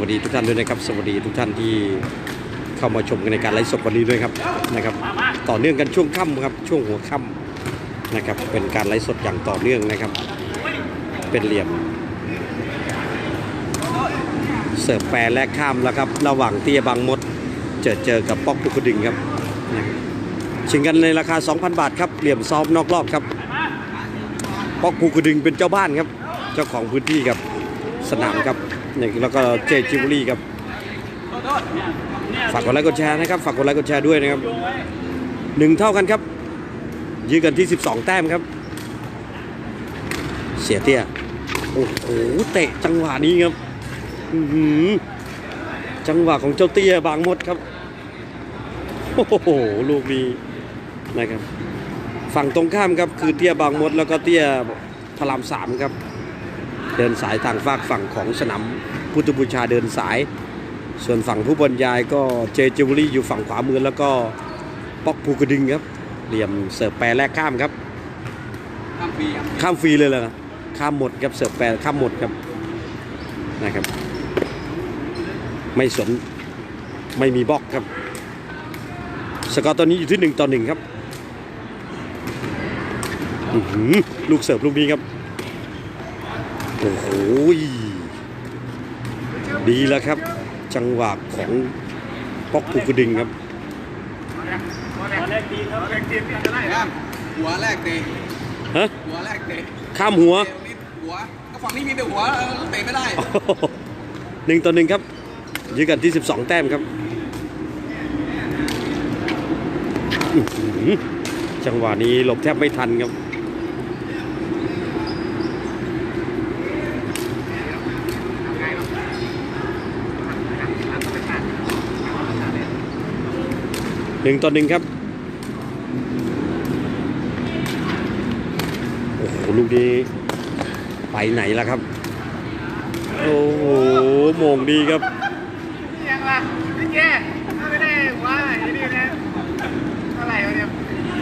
วัสดีทุกท่านด้วยนะครับ สวัสดีทุกท่านที่เข้ามาชมกันในการไลฟ์สดวันนี้ด้วยครับนะครับ ต่อเนื่องกันช่วงค่ำครับช่วงหัวค่ำนะครับ เป็นการไลฟ์สดอย่างต่อเนื่องนะครับ เป็นเหลี่ยม เสิร์ฟแปรแลกข้ามแล้วครับ ระหว่างเตี้ยบางมด เจอเจอกับป๊อกปุกดึงครับนะครับชิงกันในราคา 2,000 บาทครับเหลี่ยมซ้อมนอกรอบครับป๊อกปุกดึงเป็นเจ้าบ้านครับ เจ้าของพื้นที่ครับสนามครับ นี่แล้วก็เจจิวเวลรี่ครับฝากกดไลค์กดแชร์นะครับฝากกดไลค์กดแชร์ด้วยนะครับหนึ่งเท่ากันครับ ยืนกันที่ 12 แต้มครับ เสียเตี้ยโอ้โหเตะจังหวะนี้ครับอื้อหือจังหวะของเจ้าเตี้ยบางมดครับโอ้โหลูกนี้นะครับ ฝั่งตรงข้ามครับคือเตี้ยบางมดแล้วก็เตี้ยพระรามสามครับ เดินสายทางฝากฝั่งของสนามพุทธบูชาเดินสาย ส่วนฝั่งผู้บรรยายก็เจจิวเวลรี่อยู่ฝั่งขวามือแล้วก็ป๊อกภูกระดึงครับ เหลี่ยมเสิร์ฟแปรแรกข้ามครับ ข้ามปีครับข้ามฟรีเลยเหรอข้ามหมดครับเสิร์ฟแปรข้ามหมดครับนะครับ ไม่สนไม่มีบล็อกครับ สกอร์ตอนนี้อยู่ที่หนึ่งต่อหนึ่งครับอื้อหือลูกเสิร์ฟลูกนี้ครับ โอ้โหดีแล้วครับ จังหวะของป๊อกปูกระดึงครับข้ามหัวแรกเตะฮะหัวแรกเตะข้ามหัวเตะตรงนี้หัวก็ฝั่งนี้มีแต่หัวเออเตะไม่ได้หนึ่งต่อหนึ่งครับยืนกันที่ 12 แต้มครับอื้อหือจังหวะนี้หลบแทบไม่ทันครับ นึ่งต่อหนึ่งครับ โอ้โห ลูกนี้ไปไหนล่ะครับ โอ้โหโมงดีครับยังล่ะพี่แย่ถ้าไม่ได้ว่าไอ้นี่นะเท่าไหร่วะเนี่ย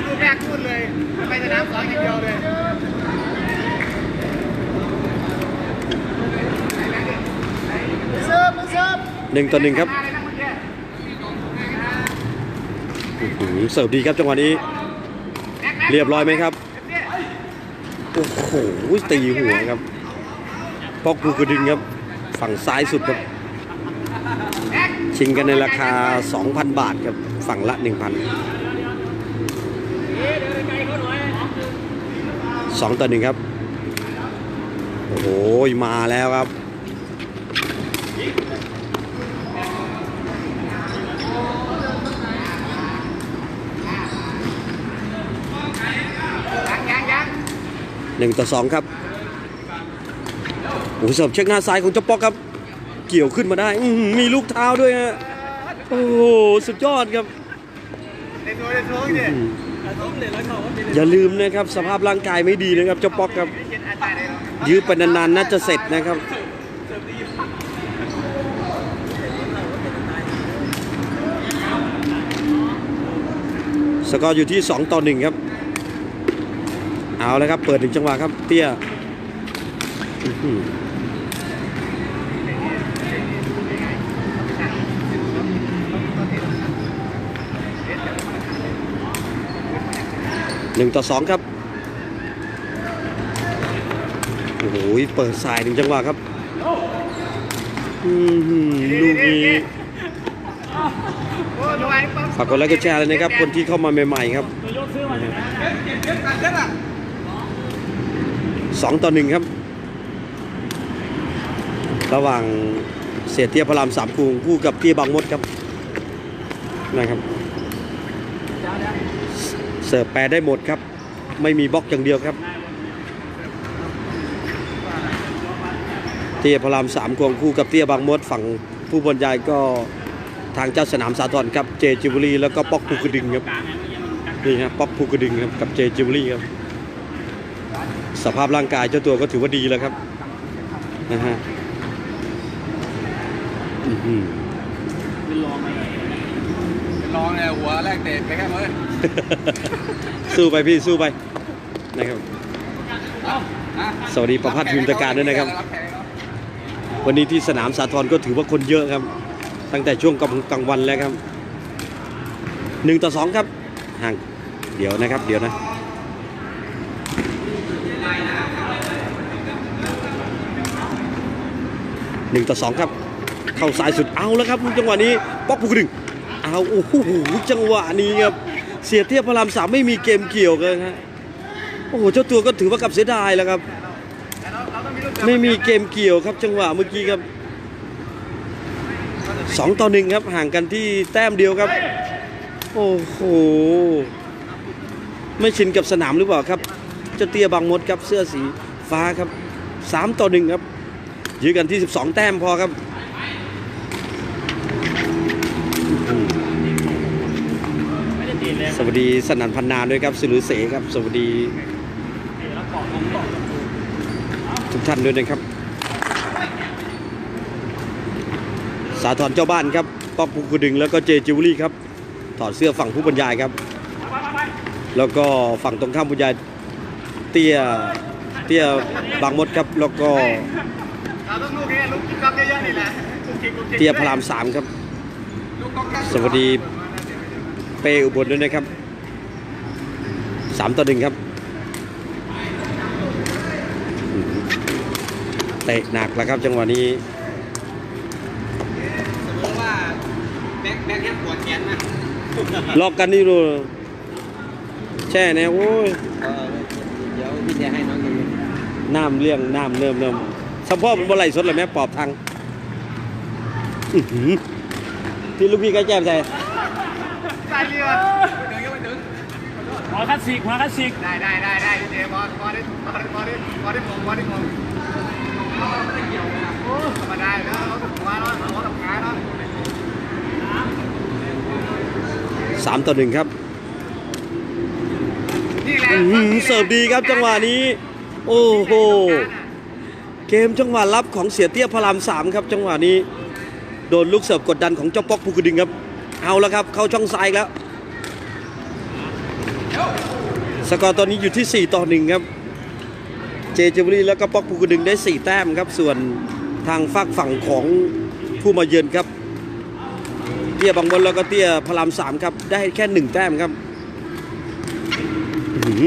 ลูกแรกพูดเลยไปสนามสองอย่างเดียวเลยเซิร์ฟเซิร์ฟหนึ่งต่อหนึ่งครับ อะไรนะเมื่อกี้ อื้อหือ เสิร์ฟดีครับจังหวะนี้ เรียบร้อยไหมครับ โอ้โหตีหัวครับปอกกูกระดึงครับ ฝั่งซ้ายสุดครับ ชิงกันในราคา 2,000 บาทครับ ฝั่งละ 1,000สองต่อหนึ่งครับ โอ้โหมาแล้วครับ 1 ต่อ 2 ครับโอ้โหเสิร์ฟเช็คหน้าซ้ายของเจ้าปอกครับ เกี่ยวขึ้นมาได้มีลูกเท้าด้วยฮะโอ้โหสุดยอดครับ อย่าลืมนะครับ สภาพร่างกายไม่ดีนะครับเจ้าปอกครับ ยื้อไปนานๆน่าจะเสร็จนะครับสกอร์อยู่ที่ 2 ต่อ 1 ครับ เอาเลยครับ เปิดถึงจังหวะครับ เตี้ยหนึ่งต่อสองครับ โอ้โห เปิดสายถึงจังหวะครับลูกนี้ฝากกดไลค์กดแชร์เลยนะครับ คนที่เข้ามาใหม่ๆครับ สองต่อหนึ่งครับ ระหว่างเสียเตี้ยพระรามสามคูคู่กับเตี้ยบางมดครับนะครับ เสิร์ฟแปรได้หมดครับ ไม่มีบล็อกอย่างเดียวครับเตี้ยพระรามสามควงคู่กับเตี้ยบางมดฝั่งผู้บรรยายก็ทางเจ้าสนามสาทรครับเจจิวเวลรี่แล้วก็ป๊อกภูกระดึงครับนี่ครับป๊อกภูกระดึงครับกับเจจิวเวลรี่ครับ สภาพร่างกายเจ้าตัวก็ถือว่าดีแล้วครับนะฮะอื้อหือเป็นรองเลยหัวแรกเตะไปแค่มือสู้ไปพี่สู้ไปนะครับนะสวัสดีประพัฒน์พิมพ์ตะการด้วยนะครับแขกเนาะวันนี้ที่สนามสาทรก็ถือว่าคนเยอะครับ ตั้งแต่ช่วงกลางกลางวันแล้วครับหนึ่งต่อสองครับห่างเดี๋ยวนะครับ เดี๋ยวนะ หนึ่งต่อสองครับ เข้าซ้ายสุดเอาแล้วครับจังหวะนี้ป๊อกปุกดึงเอาโอ้โหจังหวะนี้ครับเสียเทียบพระรามสามไม่มีเกมเกี่ยวกันครับโอ้โหเจ้าตัวก็ถือว่ากับเสียดายแล้วครับ ไม่มีเกมเกี่ยวครับ จังหวะเมื่อกี้ครับสองต่อหนึ่งครับห่างกันที่แต้มเดียวครับ โอ้โหไม่ชินกับสนามหรือเปล่าครับเจ้าเตี้ยบางมดครับเสื้อสีฟ้าครับสามต่อหนึ่งครับ ยื้อกันที่ 12 แต้มพอครับสวัสดีสนันพันนาด้วยครับสุรุเสครับ สวัสดีทุกท่านด้วยนะครับ สาธรเจ้าบ้านครับป๊อกภูกระดึงแล้วก็เจจิวเวลรี่ครับ ถอดเสื้อฝั่งผู้บรรยายครับ แล้วก็ฝั่งตรงข้ามบรรยายเตี้ยเตี้ยบางมดครับ แล้วก็ เราต้องลูกนี้ลูกกิ๊กก๊อกเยอะๆนี่แหละลูกกิ๊กลูกกิ๊กเตี้ยพระรามสามครับ ลูกก๊อกก๊อกสวัสดีเปอุบลด้วยนะครับสามต่อหนึ่งครับเตะหนักแล้วครับจังหวะนี้เพราะว่าแบ็คแบ็คยังปวดแขนนะล็อกกันนี่ดูแช่เนี่ยโอ้ยเออเดี๋ยวพี่จะให้น้องดูน้ำเลี้ยงน้ำเริ่มเริ่ม สะโพกมันบ่ไหลสดเลยแม่ปอบทางอื้อหือที่ลูกพี่ก็แจ่มใส่ใส่เรือถึงยังไม่ถึงหัวคลาสสิกหัวคลาสสิกได้ได้ได้ได้เจบอลบอลได้บอลได้บอลได้บอลได้มงบอลได้มงธรรมดาแล้วเราถึงมาแล้วเราทำงานแล้วสามต่อหนึ่งครับนี่แหละอื้อหือเสิร์ฟดีครับจังหวะนี้ โอ้โห เกมจังหวะรับของเสียเตี้ยพระรามสามครับ จังหวะนี้โดนลูกเสิร์ฟกดดันของเจ้าป๊อกภูกระดึงครับ เอาแล้วครับ เข้าช่องซ้ายแล้ว สกอร์ตอนนี้อยู่ที่ 4 ต่อ 1 ครับ เจเจบุรีแล้วก็ป๊อกภูกระดึงได้ 4 แต้มครับ ส่วนทางฝากฝั่งของผู้มาเยือนครับ เตี้ยบางบนแล้วก็เตี้ยพระรามสามครับ ได้แค่ 1 แต้มครับ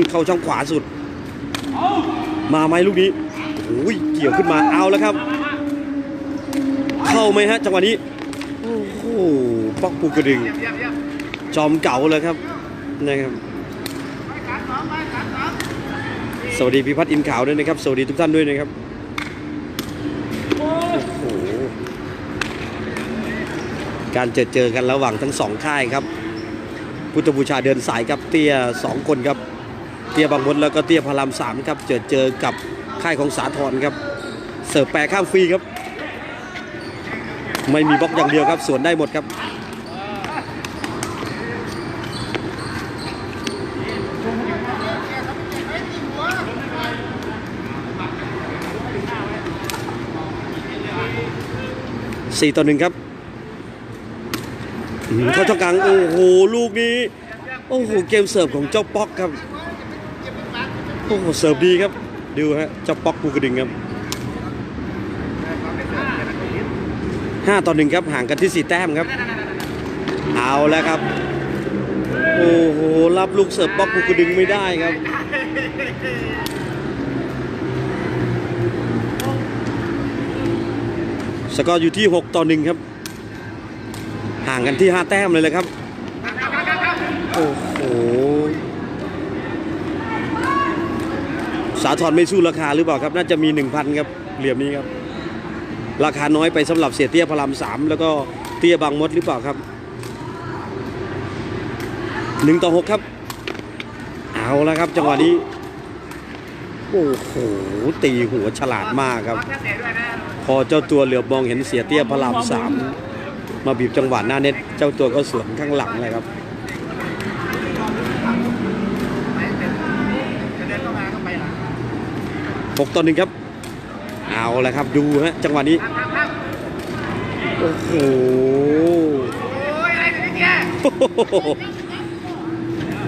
เข้าช่องขวาสุด มาไหมลูกนี้ อ้ยเกี่ยวขึ้นมาเอาแล้วครับ เข้าไหมฮะจังหวะนี้โอ้โหป๊อกภูกระดึง จอมเก่าเลยครับนะครับสวัสดีพิพัฒน์อินขาวด้วยนะครับ สวัสดีทุกท่านด้วยนะครับโอ้โหการเจอเจอกันระหว่างทั้งสองค่ายครับ พุทธบูชาเดินสายครับเตี้ยสองคนครับเตี้ยบางมดแล้วก็เตี้ยพระรามสามครับเจอเจอกับ ค่ายของสาทรครับ เสิร์ฟแปรข้ามฟรีครับ ไม่มีบล็อกอย่างเดียวครับสวนได้หมดครับสี่ต่อหนึ่งครับเข้าช่องกลาง โอ้โห ลูกนี้ โอ้โห เกมเสิร์ฟของเจ้าป๊อกครับ โอ้โห เสิร์ฟดีครับ ดูฮะเจ้าป๊อกภูกระดึงครับห้าต่อหนึ่งครับห่างกันที่สี่แต้มครับ เอาแล้วครับ โอ้โหรับลูกเสิร์ฟป๊อกภูกระดึงไม่ได้ครับสกอร์อยู่ที่ 6 ต่อ 1 ครับ ห่างกันที่ 5 แต้มเลยเลยครับ โอ้โห สาธรไม่สู้ราคาหรือเปล่าครับ น่าจะมี 1,000ครับเหลี่ยมนี้ครับ ราคาน้อยไปสำหรับเสียเตี้ยพระรามสามแล้วก็เตี้ยบางมดหรือเปล่าครับ1ต่อ6ครับ เอาแล้วครับ จังหวะนี้ โอ้โหตีหัวฉลาดมากครับ พอเจ้าตัวเหลือบมองเห็นเสียเตี้ยพระรามสามมาบีบจังหวะหน้าเน็ตเจ้าตัวก็สวนข้างหลังเลยครับ ไปเดินจะเดินเข้ามาก็ไปหลัง 6ต่อหนึ่งครับ เอาละครับดูฮะจังหวะนี้ โอ้โห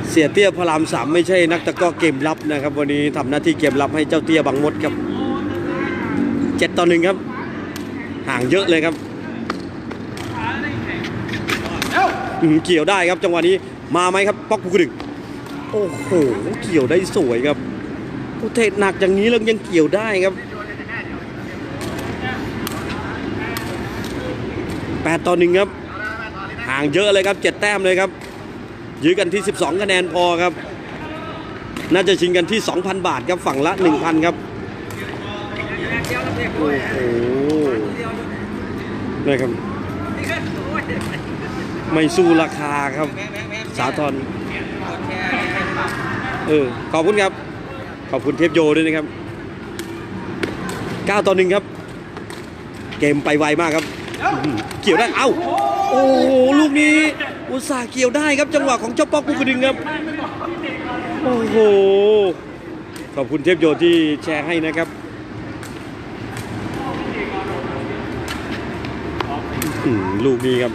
เสียเตี้ยพระรามสามไม่ใช่นักตะก้อเกมรับนะครับ วันนี้ทำหน้าที่เกมรับให้เจ้าเตี้ยบางมดครับเจ็ดต่อหนึ่งครับ ห่างเยอะเลยครับเกี่ยวได้ครับจังหวะนี้มาไหมครับป๊อกภูกระดึงโอ้โหเกี่ยวได้สวยครับ อ้เทศหนักอย่างนี้แล้วยังเกี่ยวได้ครับแปดต่อหนึ่งครับ ห่างเยอะเลยครับเจ็ดแต้มเลยครับ ยื้อกันที่ 12คะแนนพอครับ น่าจะชิงกันที่ 2,000 บาทครับฝั่งละ 1,000 ครับโอ้โหนะครับ ไม่สู้ราคาครับ สาทรเออ ขอบคุณครับ ขอบคุณเทปโยด้วยนะครับ9ต่อ1ครับ เกมไปไวมากครับอื้อหือเกี่ยวได้ เอ้า โอ้โห ลูกนี้ อุตส่าห์เกี่ยวได้ครับ จังหวะของเจ้าป๊อกภูกระดึงครับ โอ้โห ขอบคุณเทพโยที่แชร์ให้นะครับอื้อหือลูกนี้ครับ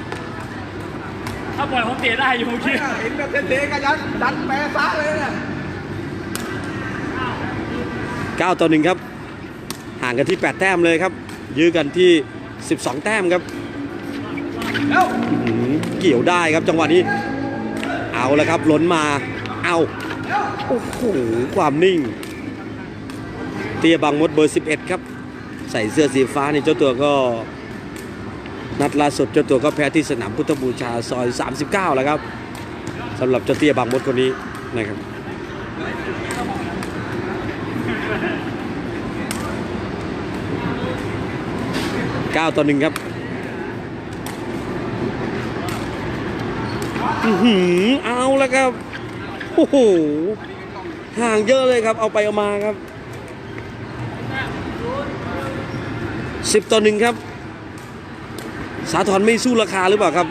ถ้าปล่อยผมเตะได้อยู่เมื่อกี้เห็นแบบเท่ๆกันยันดันแปรซะเลยเนี่ย 9 ต่อ 1 ครับ ห่างกันที่ 8 แต้มเลยครับ ยื้อกันที่ 12 แต้มครับ เกี่ยวได้ครับจังหวะนี้ เอาแล้วครับล้นมา เอาโอ้โหความนิ่ง เตียบังมดเบอร์ 11 ครับ ใส่เสื้อสีฟ้านี่เจ้าตัวก็ นัดล่าสุดเจ้าตัวก็แพ้ที่สนามพุทธบูชาซอย 39 แล้วครับสำหรับเจ้าเตียบางมดคนนี้นะครับ 9 ต่อ1ครับอือหือเอาแล้วครับ โอ้โห ห่างเยอะเลยครับ เอาไปเอามาครับ 10 ต่อ1ครับ สาธรไม่สู้ราคาหรือเปล่าครับ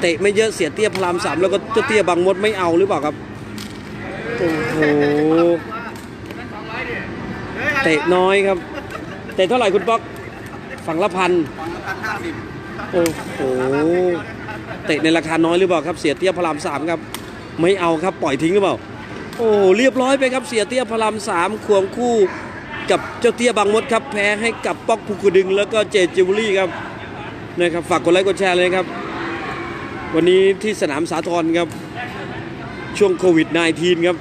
เตะไม่เยอะเสียเตี้ยพลามสามแล้วก็เจ้าเตี้ยบางมดไม่เอาหรือเปล่าครับ โอ้โห เตะน้อยครับ เตะเท่าไหร่คุณป๊อก ฝั่งละพันฝั่งละพันห้าสิบโอ้โหเตะในราคาน้อยหรือเปล่าครับเสียเตี้ยพลามสามครับ ไม่เอาครับปล่อยทิ้งหรือเปล่า โอ้เรียบร้อยไปครับเสียเตี้ยพลามสามควงคู่กับเจ้าเตี้ยบางมดครับแพ้ให้กับป๊อกภูกระดึง แล้วก็เจจิวเวลรี่ครับนะครับฝากกดไลค์กดแชร์เลยครับ วันนี้ที่สนามสาทรครับช่วงโควิด -19 ครับ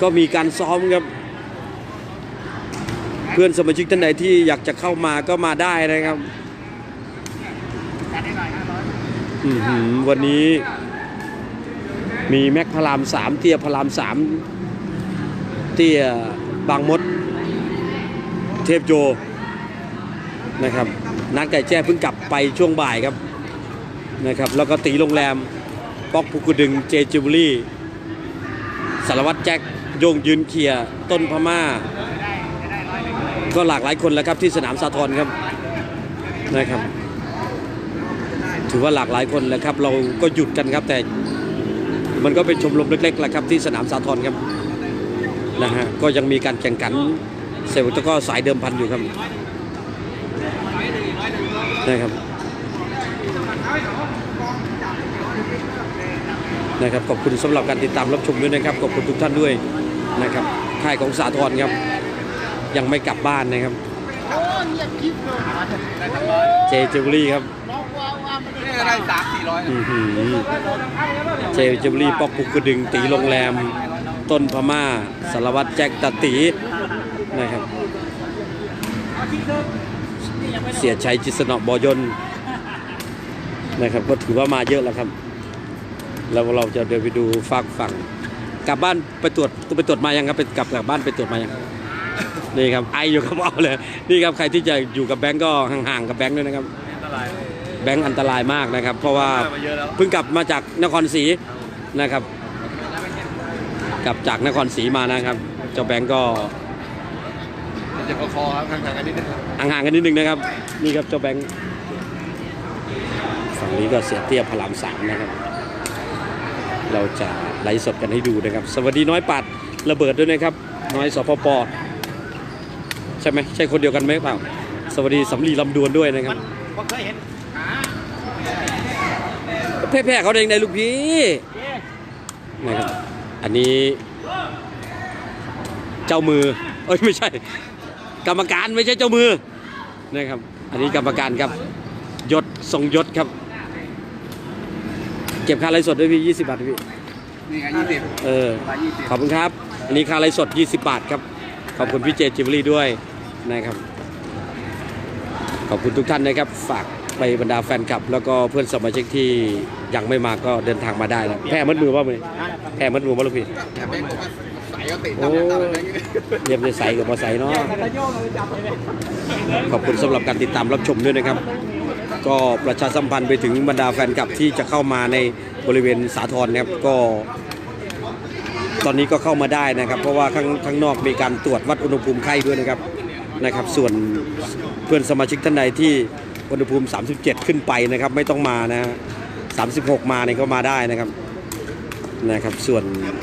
ก็มีการซ้อมครับเพื่อนสมาชิกท่านใดที่อยากจะเข้ามาก็มาได้นะครับวันนี้ มีแม็กพลามสามเตียพลามสามเตียบางมด เทพโจนะครับนัดไก่แจ้เพิ่งกลับไปช่วงบ่ายครับนะครับแล้วก็ตีโรงแรมป๊อกภูกุดึงเจจิวเวลรี่สารวัตรแจ็คโยงยืนเคียร์ต้นพม่า ก็หลากหลายคนแล้วครับที่สนามสาทรครับนะครับ ถือว่าหลากหลายคนแล้วครับ เราก็หยุดกันครับ แต่มันก็เป็นชมรมเล็กๆแหละครับที่สนามสาทรครับนะฮะก็ยังมีการแข่งขันเซลล์ตะก้อสายเดิมพันอยู่ครับนะครับนะครับขอบคุณสำหรับการติดตามรับชมด้วยนะครับขอบคุณทุกท่านด้วยนะครับค่ายของสาทรครับ ยังไม่กลับบ้านนะครับโอ้เงียบคลิปเลยเจเจวลี่ครับน้องว่าว่ามันนี่ก็ได้สามสี่ร้อยอื้อหือเจเจวลี่ปอกปุกกระดึงตีโรงแรม ต้นพม่าสารวัตรแจ็คตะตีนะครับ เสียชัยจิตสนอบอยนต์นะครับ ก็ถือว่ามาเยอะแล้วครับ แล้วเราจะเดินไปดูฝากฝั่งกลับบ้านไปตรวจไปตรวจมายังครับไปกลับกลับบ้านไปตรวจมายัง นี่ครับไออยู่กับเอาเลยนี่ครับใครที่จะอยู่กับแบงก์ก็ห่างๆกับแบงก์ด้วยนะครับ อันตรายแบงก์อันตรายมากนะครับ เพราะว่ามาเยอะแล้วเพิ่งกลับมาจากนครศรีนะครับ กลับจากนครศรีมานะครับ เจ้าแบงก์ก็เจ็บคอครับทางทางกันนิดนึงครับห่างๆกันนิดนึงนะครับ นี่ครับเจ้าแบงก์ฝั่งนี้ก็เสียเตี้ยพลามสามนะครับ เราจะไลฟ์สดกันให้ดูนะครับ สวัสดีน้อยปัดระเบิดด้วยนะครับ น้อยสพป ช่ไหมใช่คนเดียวกันไหมเปล่า สวัสดีสำลีลำดวนด้วยนะครับผมเคยเห็นแพ้ๆเขาเองในลูกพี่นะครับอันนี้ เจ้ามือ เอ้ยไม่ใช่ กรรมการไม่ใช่เจ้ามือนะครับ อันนี้กรรมการครับ ยศทรงยศครับ เก็บค่าไลฟ์สดด้วยพี่20บาทพี่นี่ไงยี่สิบเออมายี่สิบขอบคุณครับ อันนี้ค่าไลฟ์สด20บาทครับขอบคุณพี่เจจิวเวลรี่ด้วย นะครับ ขอบคุณทุกท่านนะครับ ฝากไปบรรดาแฟนคลับ แล้วก็เพื่อนสมาชิกที่ยังไม่มาก็เดินทางมาได้นะแพ้มัดมือว่าไหมแพ้มัดมือว่าลูกพี่แต่แบงค์บอกว่าใส่ก็เตะตามอย่างตามอย่างนี้เรียมจะใสกับมาใสเนาะขอบคุณสำหรับการติดตามรับชมด้วยนะครับ ก็ประชาสัมพันธ์ไปถึงบรรดาแฟนคลับที่จะเข้ามาในบริเวณสาทรนะครับก็ตอนนี้ก็เข้ามาได้นะครับ เพราะว่าข้างข้างนอกมีการตรวจวัดอุณหภูมิไข้ด้วยนะครับ นะครับ ส่วนเพื่อนสมาชิกท่านใดที่อุณหภูมิ 37 ขึ้นไปนะครับ ไม่ต้องมานะฮะ36 มาเนี่ยก็มาได้นะครับนะครับ ส่วน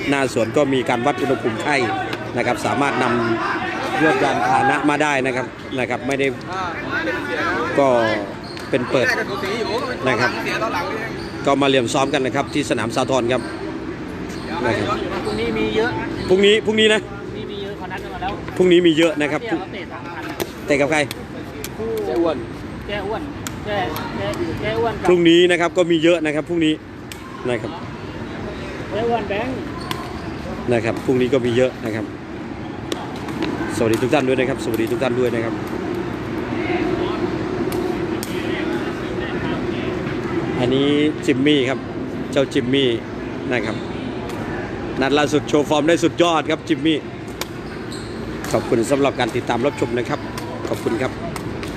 หน้าสวนก็มีการวัดอุณหภูมิไข้นะครับ สามารถนำยวดยานพาหนะมาได้นะครับนะครับ ไม่ได้อ่าเสียนะก็เป็นเปิดแรกก็สูสีอยู่ก็เป็นนะครับเสียตอนหลังนี่ก็มาเรียมซ้อมกันนะครับ ที่สนามสาทรครับนะครับพรุ่งนี้มีเยอะพรุ่งนี้พรุ่งนี้นะนี่มีเยอะเขานัดกันมาแล้วพรุ่งนี้มีเยอะนะครับ เนี่ยเขาเตะสองพันนะเตะกับใครคู่เจ้อ้วนแก้อ้วนแก้แก้แก้อ้วนกัพรุ่งนี้นะครับก็มีเยอะนะครับพรุ่งนี้นะครับแก้อ้วนแบงค์นะครับพรุ่งนี้ก็มีเยอะนะครับ สวัสดีทุกท่านด้วยนะครับ สวัสดีทุกท่านด้วยนะครับอันนี้จิมมี่ครับ เจ้าจิมมี่นะครับนัดล่าสุดโชว์ฟอร์มได้สุดยอดครับจิมมี่ ขอบคุณสำหรับการติดตามรับชมนะครับขอบ คุณครับ